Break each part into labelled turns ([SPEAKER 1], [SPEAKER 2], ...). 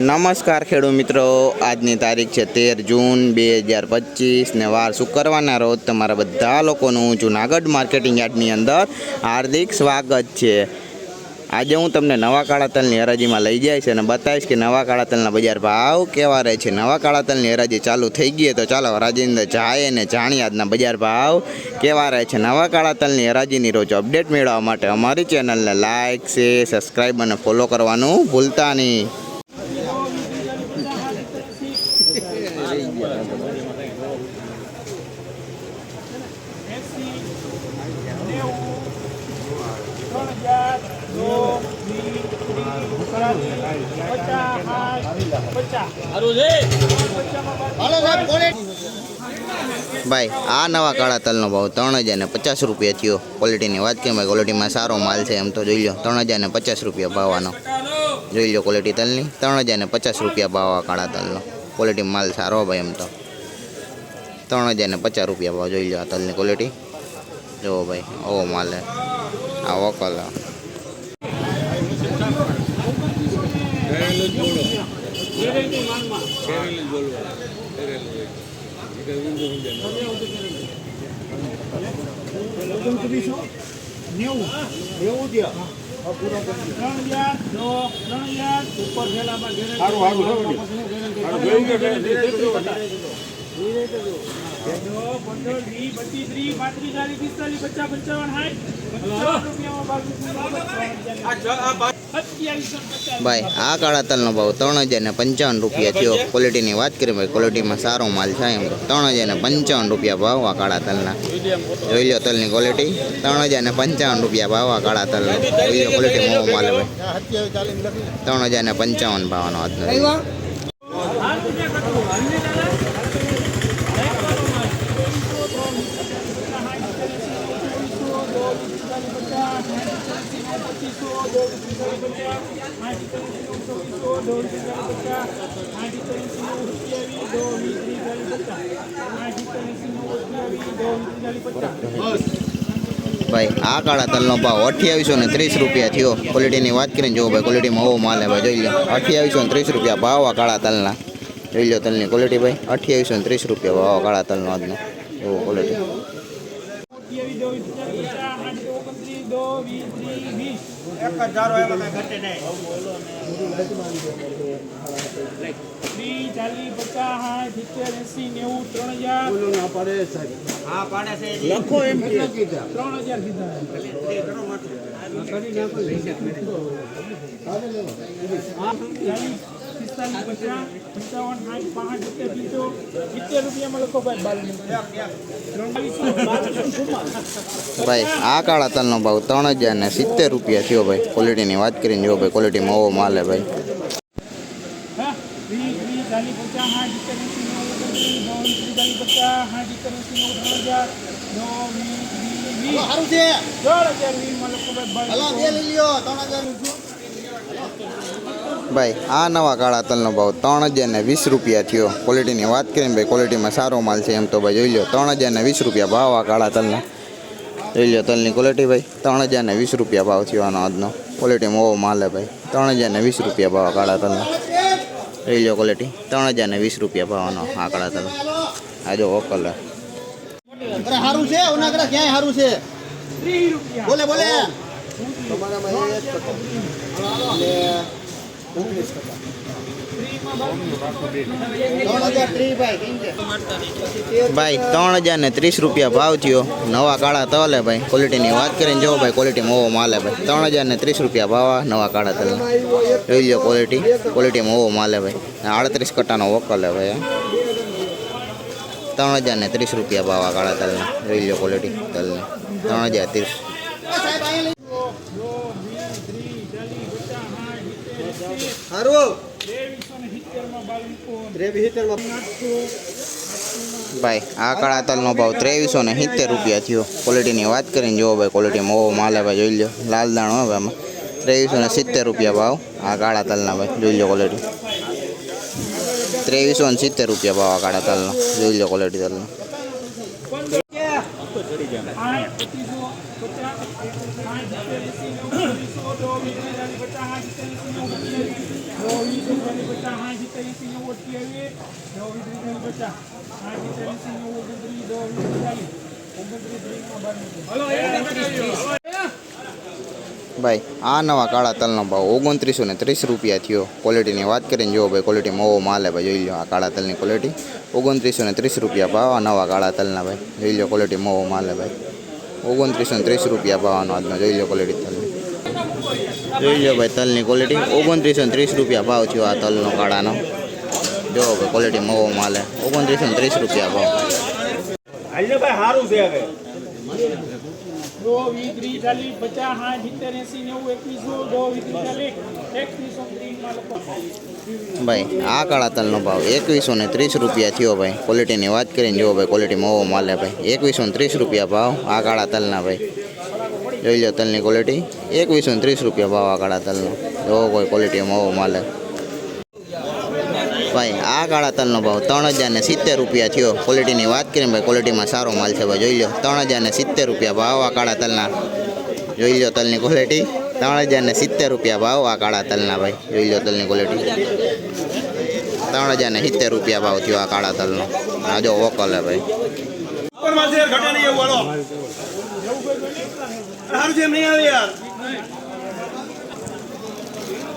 [SPEAKER 1] નમસ્કાર ખેડૂત મિત્રો, આજની તારીખ છે તેર જૂન બે હજાર પચીસ ને વાર શુક્રવારના રોજ તમારા બધા લોકોનું જુનાગઢ માર્કેટિંગ યાર્ડની અંદર હાર્દિક સ્વાગત છે. આજે હું તમને નવા કાળા તલની હરાજીમાં લઈ જઈશ અને બતાવીશ કે નવા કાળા તલના બજાર ભાવ કેવા રહે છે. નવા કાળા તલની હરાજી ચાલુ થઈ ગઈ તો ચાલો હરાજી અંદર જાય અને જાણીએ આજના બજાર ભાવ કેવા રહે છે. નવા કાળા તલની હરાજીની રોજ અપડેટ મેળવવા માટે અમારી ચેનલને લાઇક શેર, સબસ્ક્રાઈબ અને ફોલો કરવાનું ભૂલતા નહીં. ભાઈ, આ નવા કાળા તલનો ભાવ ત્રણ હજાર ને પચાસ રૂપિયા થયો. ક્વોલિટીની વાત કરીએ ભાઈ ક્વોલિટીમાં સારો માલ છે એમ તો જોઈ લો. ત્રણ હજાર ને પચાસ રૂપિયા ભાવવાનો. જોઈ લો ક્વોલિટી તલની. ત્રણ હજાર ને પચાસ રૂપિયા ભાવ કાળા તલનો. ક્વોલિટી માલ સારો ભાઈ એમ તો. ત્રણ હજાર ને પચાસ રૂપિયા ભાવ જોઈ લો આ તલની ક્વોલિટી જુઓ ભાઈ, આવો માલ આ વકલ
[SPEAKER 2] કરેલું જ બોલો કરેલું જ બોલવા કરેલું
[SPEAKER 3] નેવું નેવું
[SPEAKER 2] પચાસ પંચાવન
[SPEAKER 1] ભાઈ, આ કાળા તલનો ભાવ ત્રણ હજાર ને પંચાવન રૂપિયા થયો. ક્વોલિટીની વાત કરીએ ભાઈ ક્વોલિટીમાં સારો માલ છે એમ. ત્રણ હજાર ને પંચાવન રૂપિયા ભાવ આ કાળા તલના. જોઈ લો તલની ક્વોલિટી ત્રણ હજાર ને પંચાવન રૂપિયા ભાવ આ કાળા તલનો. જોઈ લો ક્વોલિટી મોવો માલ ભાઈ ત્રણ હજાર ને પંચાવન ભાવનો આજનો ભાઈ, આ કાળા તલનો ભાવ અઠ્યાવીસો ને ત્રીસ રૂપિયા થયો. ક્વોલિટીની વાત કરીને જુઓ ભાઈ ક્વોલિટીમાં હોવો માલ ભાઈ જોઈ લો અઠ્યાવીસો ને ત્રીસ રૂપિયા ભાવ આ કાળા તલના. જોઈ લો તલની ક્વોલિટી ભાઈ, અઠ્યાવીસો ને ત્રીસ રૂપિયા ભાવ કાળા તલનો આજનો. એવો ક્વોલિટી
[SPEAKER 2] ચાલીસ પચાસ સાઠ સિત્તેર એસી નેવું ત્રણ હજાર
[SPEAKER 3] લખો એમ કે.
[SPEAKER 2] ત્રણ હજાર કીધા પંચાવન સાઠ પાંચ સિત્તેર પીસો સિત્તેર રૂપિયામાં લખો ભાઈ
[SPEAKER 1] ભાઈ આ કાળા તલનો ભાવ ત્રણ હજાર ને સિત્તેર રૂપિયા થયો ભાઈ. ક્વોલિટીની વાત કરીને જો ભાઈ ક્વોલિટીમાં ઓવો માલ હે ભાઈ.
[SPEAKER 2] ભાઈ,
[SPEAKER 1] આ નવા કાળા તલનો ભાવ ત્રણ હજાર ને વીસ રૂપિયા થયો. ક્વોલિટીની વાત કરીને ભાઈ ક્વોલિટીમાં સારો માલ છે એમ તો ભાઈ જોઈ લો. ત્રણ હજાર ને વીસ રૂપિયા ભાવ આ કાળા તલના. જોઈ લો તલની ક્વોલિટી ભાઈ ત્રણ હજાર ને વીસ રૂપિયા ભાવ થયો આનો આજનો. ક્વોલિટીમાં ઓવો માલે ભાઈ. ત્રણ હજાર ને વીસ રૂપિયા ભાવ આ કાળા તલના. જોઈ ક્વોલિટી ત્રણ હજાર ને વીસ રૂપિયા ભાવનો આ કાળા તલ આ જો ઓકલ હે.
[SPEAKER 3] સારું છે ઉનાગરા ક્યાંય સારું છે? બોલે બોલે. ભાઈ કેમ છે
[SPEAKER 1] ભાઈ ત્રણ હજાર ને ત્રીસ રૂપિયા ભાવ થયો. નવા કાળા તલ હે ભાઈ ક્વોલિટીની વાત કરીને જો ભાઈ ક્વોલિટીમાં ઓવો માલ હે ભાઈ. ત્રણ હજાર ને ત્રીસ રૂપિયા ભાવ આ નવા કાળા તલ જોઈ લો ક્વોલિટી ક્વોલિટીમાં ઓવો માલ હે ભાઈ આડત્રીસ કટ્ટાનો વકલ હે ભાઈ આ. ત્રણ હજાર ને ત્રીસ રૂપિયા ભાવ આ કાળા તલના. જોઈ લો ક્વોલિટી તલની. ત્રણ હજાર ત્રીસ.
[SPEAKER 3] સાહેબ
[SPEAKER 1] ભાઈ, આ કાળા તલનો ભાવ ત્રેવીસો ને સિત્તેર રૂપિયા થયો. ક્વોલિટીની વાત કરીને જુઓ ભાઈ ક્વોલિટીમાં ઓવો માલ ભાઈ, જોઈ લો. લાલ દાણો હવે આમાં. ત્રેવીસો ને સિત્તેર રૂપિયા ભાવ આ કાળા તલના ભાઈ, જોઈ લો ક્વોલિટી ત્રેવીસો ને સિત્તેર રૂપિયા ભાવ આ કાળા તલનો, જોઈ લો ક્વોલિટી તલનો. ભાઈ, આ નવા કાળા તલનો ભાવ ઓગણત્રીસો ને ત્રીસ રૂપિયા થયો. ક્વોલિટીની વાત કરીને જુઓ ભાઈ ક્વોલિટી મોવો માલ ભાઈ, જોઈ લો આ કાળા તલની ક્વોલિટી ઓગણત્રીસો ને ત્રીસ રૂપિયા ભાવ આ નવા કાળા તલના ભાઈ, જોઈ લો ક્વોલિટી મોવો માલ ભાઈ. ઓગણત્રીસો ત્રીસ રૂપિયા ભાવનો આજનો જોઈ લો ક્વોલિટી તલની જોઈ લો ભાઈ તલની ક્વોલિટી ઓગણત્રીસો ત્રીસ રૂપિયા ભાવ થયો આ તલનો કાળાનો. જો ભાઈ ક્વોલિટી મવો માલે ઓગણત્રીસો ત્રીસ રૂપિયા ભાવ.
[SPEAKER 2] દો વીસ ત્રીસ ચાલીસ પચાસ હા સિત્તેર એંસી નેવું એકવીસો દો વીસ ચાલીસ એકવીસો ત્રીસમાં લોકો
[SPEAKER 1] ભાઈ, આ કાળા તલનો ભાવ એકવીસો ને ત્રીસ રૂપિયા થયો ભાઈ. ક્વોલિટીની વાત કરીને જુઓ ભાઈ ક્વોલિટી મોવો માલે ભાઈ. એકવીસો ને ત્રીસ રૂપિયા ભાવ આ કાળા તલના ભાઈ. જોઈ લો તલની ક્વોલિટી એકવીસો ને ત્રીસ રૂપિયા ભાવ આ કાળા તલનો જોવો કોઈ ક્વોલિટી મોવો માલે ભાઈ, આ કાળા તલનો ભાવ ત્રણ હજાર ને સિત્તેર રૂપિયા થયો. ક્વોલિટીની વાત કરીને ભાઈ ક્વોલિટીમાં સારો માલ છે ભાઈ. જોઈ લો, ત્રણ હજાર ને સિત્તેર રૂપિયા ભાવ આ કાળા તલના જોઈ લો તલની ક્વોલિટી ત્રણ હજાર ને સિત્તેર રૂપિયા ભાવ આ કાળા તલના ભાઈ. જોઈ લો તલની ક્વોલિટી ત્રણ હજાર ને સિત્તેર રૂપિયા ભાવ થયો આ કાળા તલનો. આ જો વોકલ હે ભાઈ.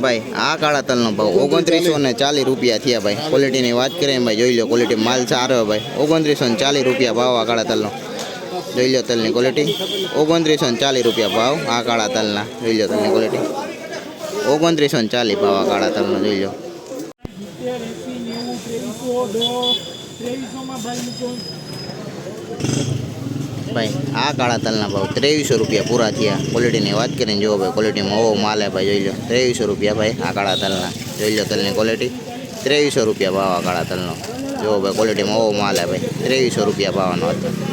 [SPEAKER 1] ભાઈ આ કાળા તલનો ભાવ ઓગણત્રીસો ને ચાલીસ રૂપિયા થયા ભાઈ. ક્વોલિટીની વાત કરીએ ભાઈ જોઈ લો ક્વોલિટી માલ સારો ભાઈ. ઓગણત્રીસો ને ચાલીસ રૂપિયા ભાવ આ કાળા તલનો. જોઈ લો તલની ક્વોલિટી ઓગણત્રીસો ને ચાલીસ રૂપિયા ભાવ, આ કાળા તલના. જોઈ લો તલની ક્વોલિટી ઓગણત્રીસો ચાલીસ ભાવ આ કાળા તલનો, જોઈ લો.
[SPEAKER 2] ભાઈ,
[SPEAKER 1] આ કાળા તલના ભાવ ત્રેવીસો રૂપિયા પૂરા થયા. ક્વોલિટીની વાત કરીને જુઓ ભાઈ ક્વોલિટીમાં ઓવો માલ ભાઈ, જોઈ લો. ત્રેવીસો રૂપિયા ભાઈ, આ કાળા તલના. જોઈ લો તલની ક્વોલિટી ત્રેવીસો રૂપિયા ભાવ આ કાળા તલનો. જુઓ ભાઈ ક્વોલિટીમાં ઓવો માલ ભાઈ. ત્રેવીસો રૂપિયા ભાવનો હતો.